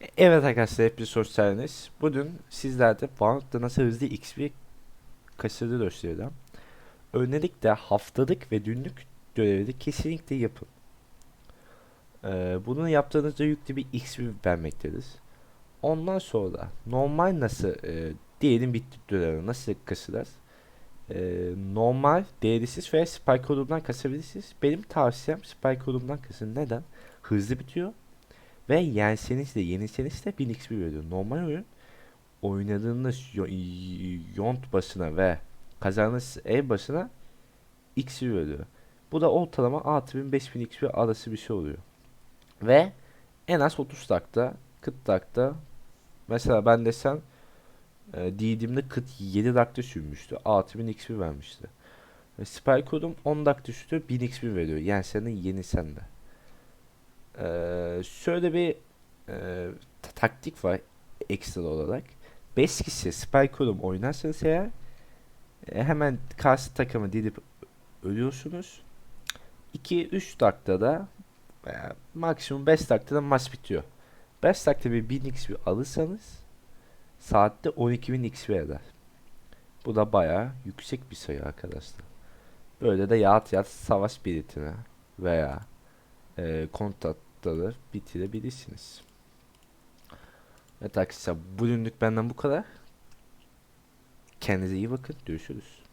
Evet arkadaşlar hepiniz hoş geldiniz. Bugün sizlerde Valorant'ta nasıl hızlı XP kaçırdığı göstereceğim. Öncelikle haftalık ve günlük görevleri kesinlikle yapın. Ee, bunu yaptığınızda yüklü bir XP vermektedir. Ondan sonra normal nasıl e, diyelim bitti görevi nasıl kasılır? Ee, normal değersiz veya spike kodundan kasabilirsiniz. Benim tavsiyem spike kodundan kasın. Neden? Hızlı bitiyor. Ve yenseniz de yeniseniz de 1000 XP veriyor. Normal oyun oynadığınız yont başına ve kazandığınız ev başına XP veriyor. Bu da ortalama 6000 5000 XP arası bir şey oluyor. Ve en az 30 dakika 40 dakika mesela ben desem e, Didim'de 47 dakika sürmüştü. 6000 XP vermişti. Ve Spy kodum 10 dakika sürdü 1000 XP veriyor. Yani senin yeni sende. Şöyle bir e, ta- taktik var ekstra olarak. 5 kişi spy kolum oynarsanız eğer e, hemen karşı takımı dilip ölüyorsunuz. 2-3 dakikada veya maksimum 5 dakikada maç bitiyor. 5 dakikada bir 1000 XP alırsanız saatte 12.000 XP eder. Bu da bayağı yüksek bir sayı arkadaşlar. Böyle de yat yat savaş biletine veya e, kontatları bitirebilirsiniz. Evet arkadaşlar bugünlük benden bu kadar. Kendinize iyi bakın. Görüşürüz.